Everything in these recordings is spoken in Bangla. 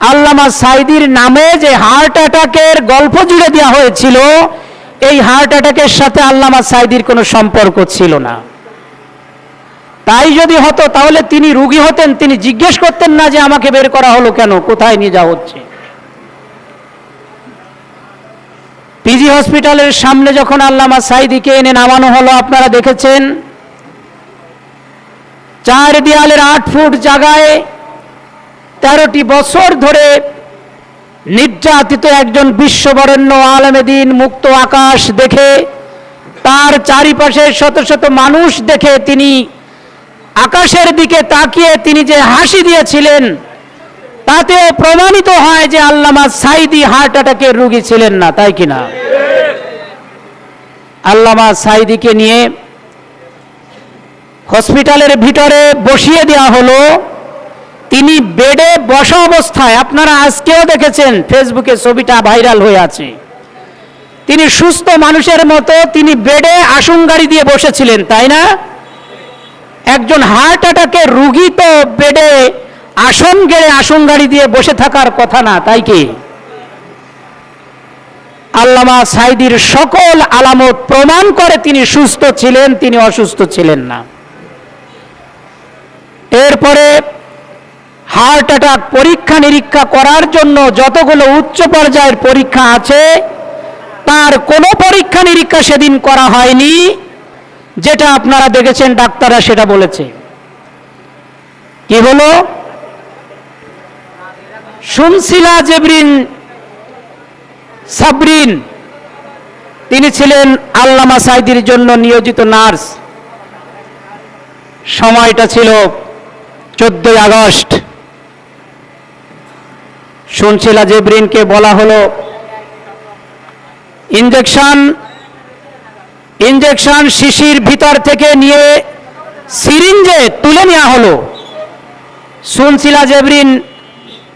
আল্লামা সাইদির নামে যে হার্ট অ্যাটাকের গল্প জুড়ে দেওয়া হয়েছিল, এই হার্ট অ্যাটাকের সাথে আল্লামা সাইদির কোনো সম্পর্ক ছিল না। তাই যদি হতো, তাহলে তিনি রুগী হতেন, তিনি জিজ্ঞেস করতেন না যে আমাকে বের করা হলো কেন, কোথায় নিয়ে যাওয়া হচ্ছে। পিজি হসপিটালের সামনে যখন আল্লামা সাইদিকে এনে নামানো হলো, আপনারা দেখেছেন, চার দেয়ালের আট ফুট জায়গায় তেরোটি বছর ধরে নির্যাতিত একজন বিশ্ববরেণ্য আলমেদিন মুক্ত আকাশ দেখে, তার চারিপাশে শত শত মানুষ দেখে তিনি আকাশের দিকে তাকিয়ে তিনি যে হাসি দিয়েছিলেন, তাতেও প্রমাণিত হয় যে আল্লামা সাইদি হার্ট অ্যাটাকের রুগী ছিলেন না, তাই কিনা আল্লামা সাইদিকে নিয়ে হসপিটালের ভিতরে বসিয়ে দেওয়া হলো। তিনি বেডে বসা অবস্থায়, আপনারা আজকেও দেখেছেন ফেসবুকে ছবিটা ভাইরাল হয়ে আছে। তিনি সুস্থ মানুষের মতো তিনি বেডে আসন গাড়ি দিয়ে বসেছিলেন, তাই না? একজন হার্ট অ্যাটাকের রুগী তো বেডে আসন গেড়ে আসন গাড়ি দিয়ে বসে থাকার কথা না, তাই কি? আল্লামা সাইদির সকল আলামত প্রমাণ করে তিনি সুস্থ ছিলেন, তিনি অসুস্থ ছিলেন না। এরপরে হার্ট অ্যাটাক পরীক্ষা নিরীক্ষা করার জন্য যতগুলো উচ্চ পর্যায়ের পরীক্ষা আছে, তার কোনো পরীক্ষা নিরীক্ষা সেদিন করা হয়নি। যেটা আপনারা দেখেছেন, ডাক্তাররা সেটা বলেছে। কি হলো শুনছিলা জেবরিন সাবরিন? তিনি ছিলেন আল্লামা সাইদির জন্য নিয়োজিত নার্স। সময়টা ছিল চোদ্দই আগস্ট। শুনছিলা জেবরিনকে, বলা হলো ইঞ্জেকশন ইঞ্জেকশন শিশির ভিতর থেকে নিয়ে সিরিঞ্জে তুলে নেওয়া হলো। শুনছিলা জেবরিন,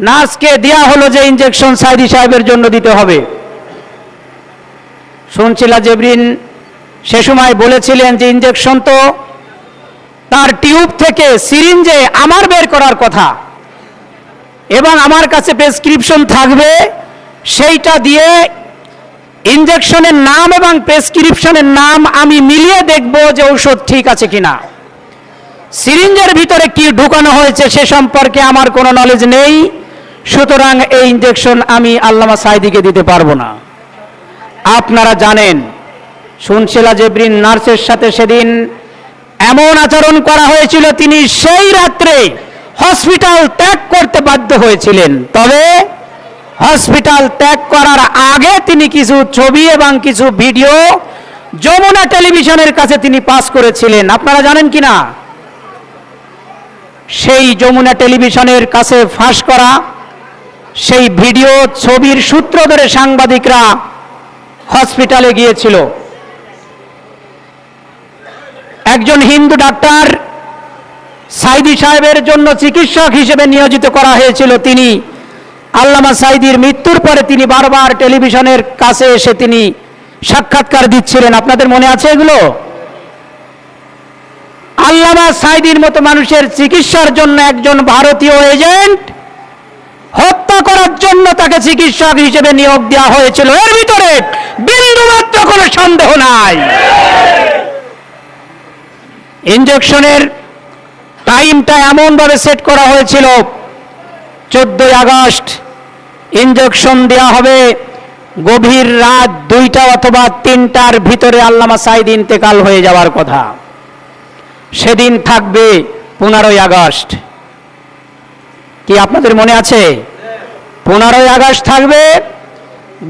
নার্সকে দেওয়া হলো যে ইঞ্জেকশন সাইদি সাহেবের জন্য দিতে হবে। শুনছিলা জেবরিন, সে সময় বলেছিলেন যে ইঞ্জেকশন তো তার টিউব থেকে সিরিঞ্জে আমার বের করার কথা। এবং আমার কাছে প্রেসক্রিপশন থাকবে, সেইটা দিয়ে ইঞ্জেকশনের নাম এবং প্রেসক্রিপশনের নাম আমি মিলিয়ে দেখব যে ঔষধ ঠিক আছে কিনা। সিরিঞ্জের ভিতরে কি ঢুকানো হয়েছে সে সম্পর্কে আমার কোনো নলেজ নেই, সুতরাং এই ইঞ্জেকশন আমি আল্লামা সাইদিকে দিতে পারব না। আপনারা জানেন শুনছিলা জেব্রিন নার্সের সাথে সেদিন এমন আচরণ করা হয়েছিল, তিনি সেই রাত্রে হসপিটাল ত্যাগ করতে বাধ্য হয়েছিলেন। তবে হসপিটাল ত্যাগ করার আগে তিনি কিছু ছবি এবং কিছু ভিডিও যমুনা টেলিভিশনের কাছে তিনি পাস করেছিলেন। আপনারা জানেন কি না সেই যমুনা টেলিভিশনের কাছে ফাঁস করা, সেই ভিডিও, ছবির সূত্র ধরে সাংবাদিকরা হসপিটালে গিয়েছিল। একজন হিন্দু ডাক্তার সাইদি সাহেবের জন্য চিকিৎসক হিসেবে নিয়োজিত করা হয়েছিল তিনি। আল্লামা সাইদির মৃত্যুর পরে তিনি বারবার টেলিভিশনের কাছে এসে তিনি সাক্ষাৎকার দিচ্ছিলেন। আপনাদের মনে আছে এগুলো? আল্লামা সাইদির মতো মানুষের চিকিৎসার জন্য একজন ভারতীয় এজেন্ট হত্যা করার জন্য তাকে চিকিৎসক হিসেবে নিয়োগ দেওয়া হয়েছিল। এর ভিতরে বিন্দুমাত্র কোনো সন্দেহ নাই। ইঞ্জেকশনের টাইমটা এমনভাবে সেট করা হয়েছিল। চোদ্দই আগস্ট ইঞ্জেকশন দেওয়া হবে। গভীর রাত দুইটা অথবা তিনটার ভিতরে আল্লামা সাইদ ইন্তেকাল হয়ে যাওয়ার কথা। সেদিন থাকবে পনেরোই আগস্ট। কি আপনাদের মনে আছে? পনেরোই আগস্ট থাকবে।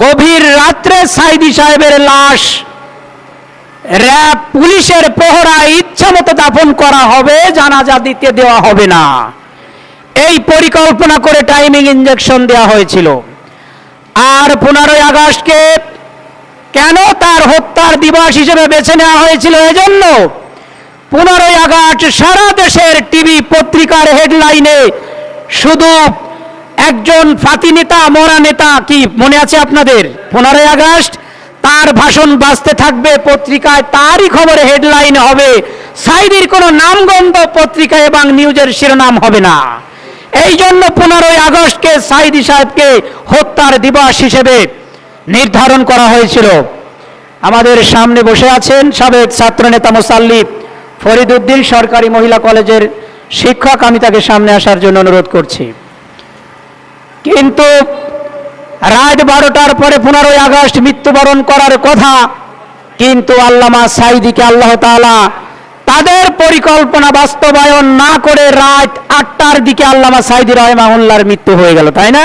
গভীর রাত্রে সাইদি সাহেবের লাশ র্যাব পুলিশের ইচ্ছা মতো দাফন করা হবে, জানাজা দিতে দেওয়া হবে না। এই পরিকল্পনা করে টাইমিং ইঞ্জেকশন দেওয়া হয়েছিল। আর পনেরোই আগস্টকে কেন তার হত্যার দিবস হিসেবে বেছে নেওয়া হয়েছিল এজন্য? পনেরোই আগস্ট সারা দেশের টিভি পত্রিকার হেডলাইনে শুধু একজন ফাতি নেতা, মরা নেতা কি মনে আছে আপনাদের? পনেরোই আগস্ট তার ভাষণ বাঁচতে থাকবে, পত্রিকায় তারই খবরে হেডলাইন হবে। সাইদির কোনো নামগন্ধ পত্রিকা এবং নিউজের শিরোনাম হবে না। এই জন্য পনেরোই আগস্টকে সাইদি সাহেবকে হত্যার দিবস হিসেবে নির্ধারণ করা হয়েছিল। আমাদের সামনে বসে আছেন সাবেক ছাত্রনেতা মোসাল্লিফ ফরিদুদ্দিন সরকারি মহিলা কলেজের শিক্ষক। আমি তাকে সামনে আসার জন্য অনুরোধ করছি। কিন্তু রাত বারোটার পরে পনেরোই আগস্ট মৃত্যুবরণ করার কথা, কিন্তু আল্লামা সাইদিকে আল্লাহ তাআলা তাদের পরিকল্পনা বাস্তবায়ন না করে রাত আটটার দিকে আল্লামা সাইদি রহমাউল্লাহর মৃত্যু হয়ে গেল, তাই না?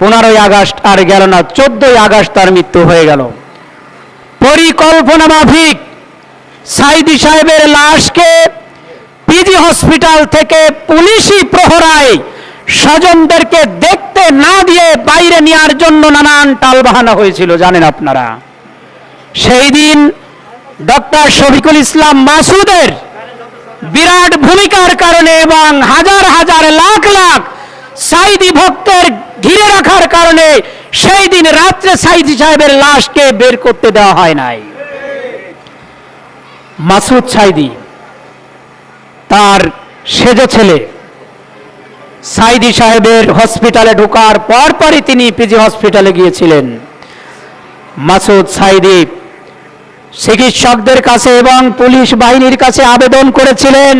পনেরোই আগস্ট আর গেল না, চোদ্দই আগস্ট তার মৃত্যু হয়ে গেল। পরিকল্পনা মাফিক সাইদি সাহেবের লাশকে পিজি হসপিটাল থেকে পুলিশি প্রহরায় স্বজনদেরকে দেখতে না দিয়ে বাইরে নেওয়ার জন্য নানান টালবাহানা হয়েছিল, জানেন আপনারা? সেই দিন ডক্টর শফিকুল ইসলাম মাসুদের বিরাট ভূমিকার কারণে এবং হাজার হাজার লাখ লাখ সাইদি ভক্তের ঘিরে রাখার কারণে সেই দিন রাত্রে সাইদি সাহেবের লাশকে বের করতে দেওয়া হয় নাই। মাসুদ সাইদি তার সেজ ছেলে সাইদি সাহেবের হসপিটালে ঢোকার পরপরই তিনি পিজি হসপিটালে গিয়েছিলেন। মাসুদ সাইদি চিকিৎসকদের কাছে এবং পুলিশ বাহিনীর কাছে আবেদন করেছিলেন,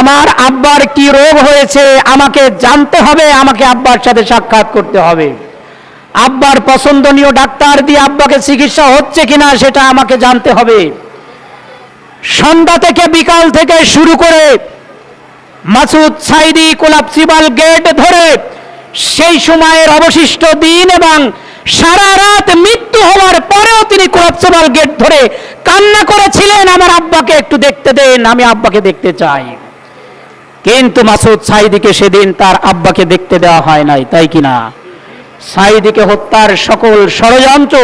আমার আব্বার কি রোগ হয়েছে আমাকে জানতে হবে, আমাকে আব্বার সাথে সাক্ষাৎ করতে হবে। আব্বার পছন্দনীয় ডাক্তার দিয়ে আব্বাকে চিকিৎসা হচ্ছে কিনা সেটা আমাকে জানতে হবে। সন্ধ্যা থেকে বিকাল থেকে শুরু করে মাসুদ সাইদি কোলাপসিবাল গেট ধরে সেই সময়ের অবশিষ্ট দিন এবং সারা রাত মৃত্যু হওয়ার পরেও তিনি কোলাপসিবাল গেট ধরে কান্না করেছিলেন। আমার আব্বাকে একটু দেখতে দেন, আমি আব্বাকে দেখতে চাই। কিন্তু মাসুদ সাইদিকে সেদিন তার আব্বাকে দেখতে দেওয়া হয় নাই, তাই কিনা? সাইদিকে হত্যার সকল ষড়যন্ত্র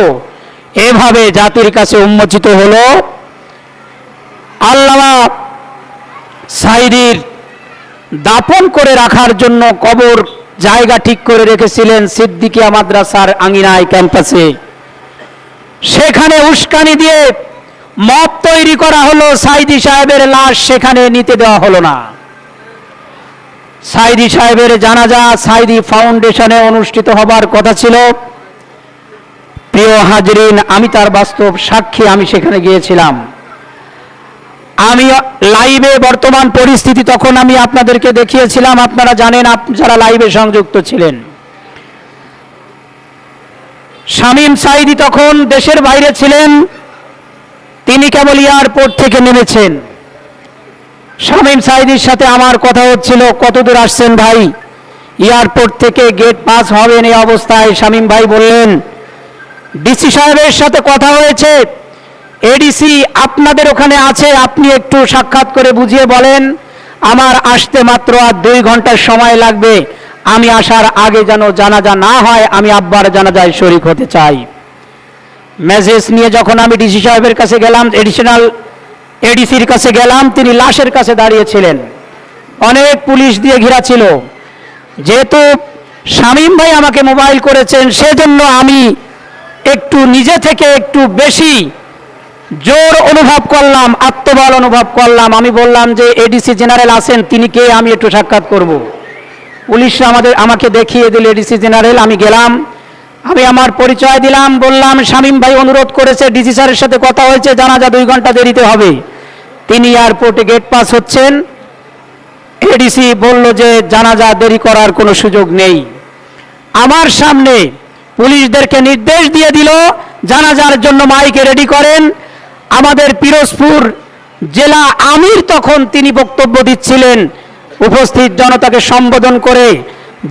এভাবে জাতির কাছে উন্মোচিত হলো। আল্লামা সাইদির দাপন করে রাখার জন্য কবর জায়গা ঠিক করে রেখেছিলেন সিদ্দিকিয়া মাদ্রাসার আঙিনায় ক্যাম্পাসে। সেখানে উস্কানি দিয়ে মত তৈরি করা হলো, সাইদি সাহেবের লাশ সেখানে নিতে দেওয়া হলো না। সাইদি সাহেবের জানাজা সাইদি ফাউন্ডেশনে অনুষ্ঠিত হবার কথা ছিল। প্রিয় হাজরিন, আমি তার বাস্তব সাক্ষী, আমি সেখানে গিয়েছিলাম। আমি লাইভে বর্তমান পরিস্থিতি তখন আমি আপনাদেরকে দেখিয়েছিলাম। আপনারা জানেন যারা লাইভে সংযুক্ত ছিলেন। শামীম সাইদি তখন দেশের বাইরে ছিলেন। তিনি কেবল এয়ারপোর্ট থেকে নেমেছেন। শামীম সাইদির সাথে আমার কথা হচ্ছিল, কতদূর আসছেন ভাই? এয়ারপোর্ট থেকে গেট পাস হবেন এই অবস্থায়? শামীম ভাই বললেন, ডিসি সাহেবের সাথে কথা হয়েছে। এডিসি আপনাদের ওখানে আছে, আপনি একটু সাক্ষাৎ করে বুঝিয়ে বলেন। আমার আসতে মাত্র আর দুই ঘণ্টার সময় লাগবে। আমি আসার আগে যেন জানাজা না হয়, আমি আব্বার জানাজায় শরিক হতে চাই। মেসেজ নিয়ে যখন আমি ডিসি সাহেবের কাছে গেলাম এডিশনাল এডিসির কাছে গেলাম, তিনি লাশের কাছে দাঁড়িয়েছিলেন। অনেক পুলিশ দিয়ে ঘেরা ছিল। যেহেতু শামীম ভাই আমাকে মোবাইল করেছেন, সেজন্য আমি একটু নিজে থেকে একটু বেশি জোর অনুভব করলাম, আত্মবল অনুভব করলাম। আমি বললাম যে এডিসি জেনারেল আছেন, তিনি কে? আমি একটু সাক্ষাৎ করব। পুলিশ আমাদের আমাকে দেখিয়ে দিল এডিসি জেনারেল আমি গেলাম। আমি আমার পরিচয় দিলাম, বললাম, শামীম ভাই অনুরোধ করেছে ডিসি স্যারের সাথে কথা হয়েছে, জানাজা দুই ঘণ্টা দেরিতে হবে। তিনি এয়ারপোর্টে গেট পাস হচ্ছেন। এডিসি বলল যে জানাজা দেরি করার কোনো সুযোগ নেই। আমার সামনে পুলিশদেরকে নির্দেশ দিয়ে দিল, জানাজার জন্য মাইকে রেডি করেন। আমাদের পিরোজপুর জেলা আমির তখন তিনি বক্তব্য দিচ্ছিলেন। উপস্থিত জনতাকে সম্বোধন করে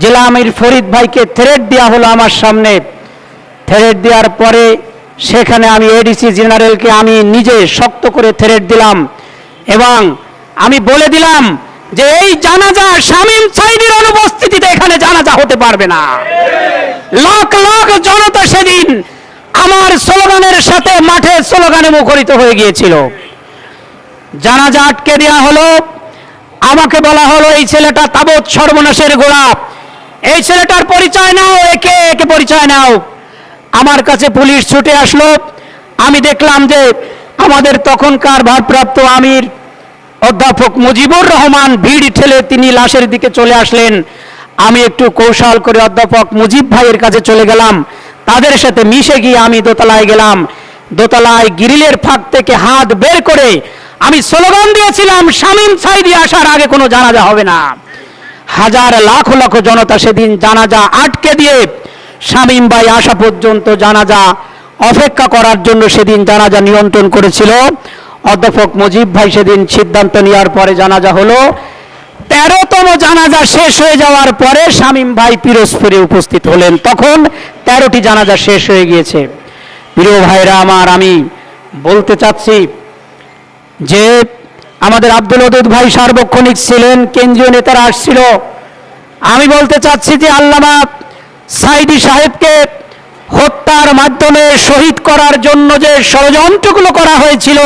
জেলা আমির ফরিদ ভাইকে থ্রেট দেওয়া হলো আমার সামনে। থ্রেট দেওয়ার পরে সেখানে আমি এডিসি জেনারেলকে আমি নিজে শক্ত করে থ্রেট দিলাম এবং আমি বলে দিলাম যে এই জানাজা শামীম সাইদির অনুপস্থিতিতে এখানে জানাজা হতে পারবে না। লাখ লাখ জনতা সেদিন আমার স্লোগানের সাথে মাঠে স্লোগানে মুখরিত হয়ে গিয়েছিল। জানাজা আটকে দেওয়া হলো। আমাকে বলা হলো, এই ছেলেটা তাবৎ সর্বনাশের গোলাপ এই ছেলেটার পরিচয় নাও, একে একে পরিচয় নাও। আমার কাছে পুলিশ ছুটে আসলো। আমি দেখলাম যে আমাদের তখনকার ভারপ্রাপ্ত আমির অধ্যাপক মুজিবুর রহমান ভিড় ঠেলে তিনি লাশের দিকে চলে আসলেন। আমি একটু কৌশল করে অধ্যাপক মুজিব ভাইয়ের কাছে চলে গেলাম। তাদের সাথে মিশে গিয়ে আমি দোতলায় গেলাম। দোতলায় গ্রিলের ফাঁক থেকে হাত বের করে আমি স্লোগান দিয়েছিলাম, শামীম সাইদি আসার আগে কোনো জানাজা হবে না। হাজার লাখ লাখ জনতা সেদিন জানাজা আটকে দিয়ে শামীম ভাই আসা পর্যন্ত জানাজা অপেক্ষা করার জন্য সেদিন জানাজা নিয়ন্ত্রণ করেছিল। অধ্যাপক মুজিব ভাই সেদিন সিদ্ধান্ত নেওয়ার পরে জানাজা হলো তেরোতম জানাজা শেষ হয়ে যাওয়ার পরে শামীম ভাই পিরোজপুরে উপস্থিত হলেন। তখন তেরোটি জানাজা শেষ হয়ে গিয়েছে। প্রিয় ভাইরা আমার, আমি বলতে চাচ্ছি যে আমাদের আব্দুল ওদুদ ভাই সার্বক্ষণিক ছিলেন, কেন্দ্রীয় নেতারা আসছিল। আমি বলতে চাচ্ছি যে আল্লামা সাইদি সাহেবকে হত্যার মাধ্যমে শহীদ করার জন্য যে ষড়যন্ত্রগুলো করা হয়েছিল,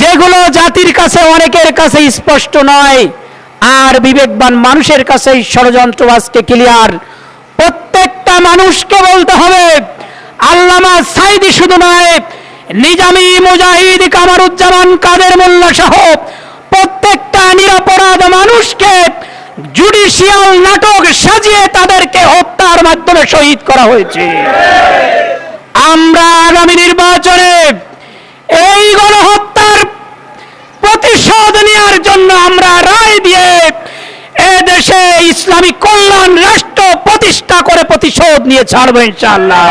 যেগুলো জাতির কাছে অনেকের কাছে স্পষ্ট নয় আর বিবেকবান মানুষের কাছে ষড়যন্ত্র আজকে ক্লিয়ার প্রত্যেকটা মানুষকে বলতে হবে, আল্লামা সাইদি শুধু নয়, নিজামি মুজাহিদ কামারুজ্জামান কাদের মোল্লা সহ প্রত্যেকটা নিরাপরাধ মানুষকে জুডিশিয়াল নাটক সাজিয়ে তাদেরকে হত্যার মাধ্যমে শহীদ করা হয়েছে। আমরা আগামী নির্বাচনে এই গণহত্যার প্রতিশোধ নেওয়ার জন্য আমরা রায় দিয়ে এ দেশে ইসলামী কল্যাণ রাষ্ট্র প্রতিষ্ঠা করে প্রতিশোধ নিয়ে ছাড়বো ইনশাআল্লাহ।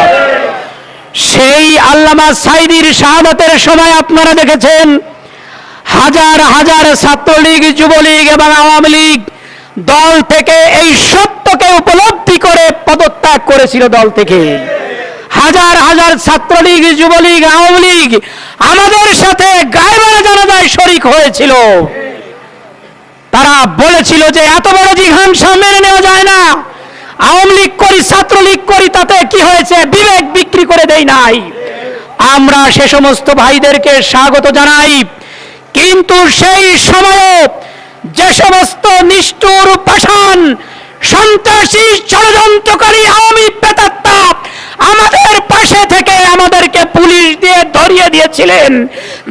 সেই আল্লামা সাইদির শাহাদতের সময় আপনারা দেখেছেন, হাজার হাজার ছাত্রলীগ, যুবলীগ এবং আওয়ামী লীগ দল থেকে এই সত্যকে উপলব্ধি করে পদত্যাগ করেছিল দল থেকে। হাজার হাজার ছাত্রলীগ, যুবলীগ, আওয়ামী লীগ আমাদের সাথে গায়েবানা জানাজায় শরিক হয়েছিল। তারা বলেছিল যে এত বড় জিঘাংসা মেনে নেওয়া যায় না। আওয়ামী লীগ করি, ছাত্রলীগ করি, তাতে কি হয়েছে? বিবেক বিক্রি করে দেই নাই। আমরা সে সমস্ত ভাইদেরকে স্বাগত জানাই। কিন্তু সেই সময়ে যে সমস্ত নিষ্ঠুর পাষাণ সন্ত্রাসী ষড়যন্ত্রকারী আওয়ামী পেতাত্তা আমাদের পাশে থেকে আমাদেরকে পুলিশ দিয়ে ধরিয়ে দিয়েছিলেন।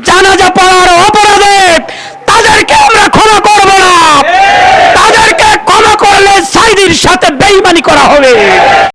জানাজা পড়ার অপরাধে তাদেরকে আমরা ক্ষমা করব না। তাদেরকে ক্ষমা করলে সাইদির সাথে বেইমানি করা হবে।